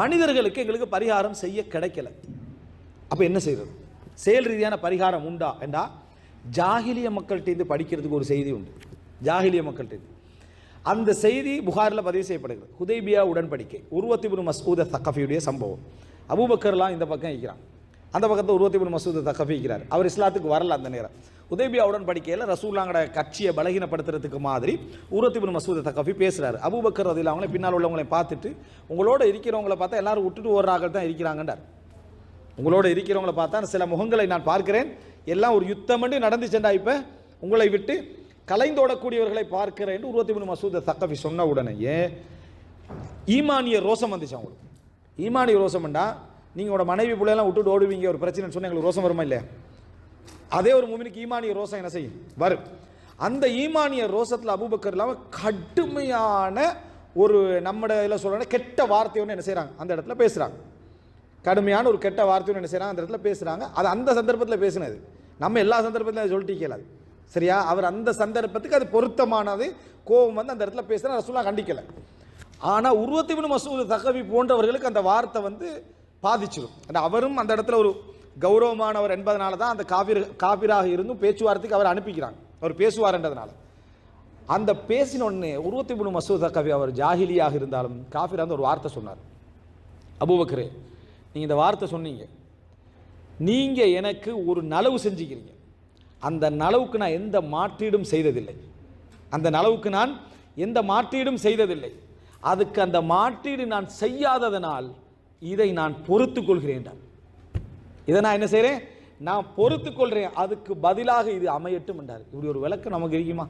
மனிதர்களுக்கு எங்களுக்கு பரிகாரம் செய்ய கிடைக்கல. அப்போ என்ன செய்கிறது செயல் ரீதியான பரிகாரம் உண்டா? என்றா ஜாகிலிய மக்கள்கிட்டேருந்து படிக்கிறதுக்கு ஒரு செய்தி உண்டு. ஜாகிலிய மக்கள்கிட்ட அந்த செய்தி புகாரில் பதிவு செய்யப்படுகிறது. ஹுதைபியா உடன்படிக்கை. உருவத்திபுன் மசூத தக்கஃபியுடைய சம்பவம். அபூபக்கர்லாம் இந்த பக்கம் இருக்கிறான். அந்த பக்கத்தில் உருவத்திபுன் மசூத தக்கஃபி இருக்கிறார். அவர் இஸ்லாத்துக்கு வரல அந்த நேரம். உதேபியா உடன்படிக்கையில் ரசூல்லாங்கட கட்சியை பலகீனப்படுத்துறதுக்கு மாதிரி உருவத்திபுன் மசூத தக்கஃபி பேசுகிறாரு அபுபக்கர் அதில் அவங்களே பின்னால் உள்ளவங்களை பார்த்துட்டு உங்களோட இருக்கிறவங்கள பார்த்தா எல்லாரும் விட்டுட்டு ஓடுறார்கள் தான் இருக்கிறாங்கன்றார். உங்களோட இருக்கிறவங்கள பார்த்தா சில முகங்களை நான் பார்க்கிறேன். எல்லாம் ஒரு யுத்தம் நடந்துச்சுண்டா இப்போ உங்களை விட்டு கலைந்தோடக்கூடியவர்களை பார்க்கிறேன். என்று உருவத்தி மசூத தக்கஃபி சொன்ன உடனேயே ஈமானிய ரோசம் வந்துச்சு அவங்களுக்கு. ஈமானிய ரோசம்ண்டா நீங்கள் உங்களோட மனைவி பிள்ளைலாம் விட்டுட்டு ஓடுவீங்க. ஒரு பிரச்சனைன்னு சொன்னால் எங்களுக்கு ரோசம் வருமா இல்லையா? அதே ஒரு மூமினுக்கு ஈமானிய ரோசம் என்ன செய்யும்? வரும். அந்த ஈமானிய ரோசத்தில் அபூபக்கர் இல்லாமல் கடுமையான ஒரு நம்மட இதில் சொல்கிறோன்னா கெட்ட வார்த்தையோன்னு என்ன செய்கிறாங்க அந்த இடத்துல பேசுகிறாங்க கடுமையான ஒரு கெட்ட வார்த்தையோன்னு என்ன செய்கிறாங்க அந்த இடத்துல பேசுகிறாங்க அது அந்த சந்தர்ப்பத்தில் பேசினது. நம்ம எல்லா சந்தர்ப்பத்திலும் அதை சொல்லிட்டு கேளாது சரியா? அவர் அந்த சந்தர்ப்பத்துக்கு அது பொருத்தமானது. கோபம் வந்து அந்த இடத்துல பேசுனா ரசூலா கண்டிக்கலை. ஆனால் உருவத்திபின் மசூது தகவி போன்றவர்களுக்கு அந்த வார்த்தை வந்து பாதிச்சிடும் அந்த அவரும் அந்த இடத்துல ஒரு கௌரவமானவர் என்பதனால தான் அந்த காபிர் காபிராக இருந்தும் பேச்சுவார்த்தைக்கு அவர் அனுப்பிக்கிறாங்க. அவர் பேசுவார்ன்றதுனால. அந்த பேசின உருவத்தி மூணு மசூத் கவி அவர் ஜாகிலியாக இருந்தாலும் காபிரா வந்து ஒரு வார்த்தை சொன்னார். அபூபக்கரே நீங்கள் இந்த வார்த்தை சொன்னீங்க. நீங்கள் எனக்கு ஒரு நலவு செஞ்சுக்கிறீங்க. அந்த நலவுக்கு நான் எந்த மாற்றீடும் செய்ததில்லை. அந்த நலவுக்கு நான் எந்த மாற்றீடும் செய்ததில்லை. அதுக்கு அந்த மாற்றீடு நான் செய்யாததனால் இதை நான் பொறுத்து கொள்கிறேன் இதை நான் என்ன செய்கிறேன் நான் பொறுத்து கொள்கிறேன் அதுக்கு பதிலாக இது அமையட்டும் என்றார். இப்படி ஒரு விளக்கம் நமக்கு இருக்குமா?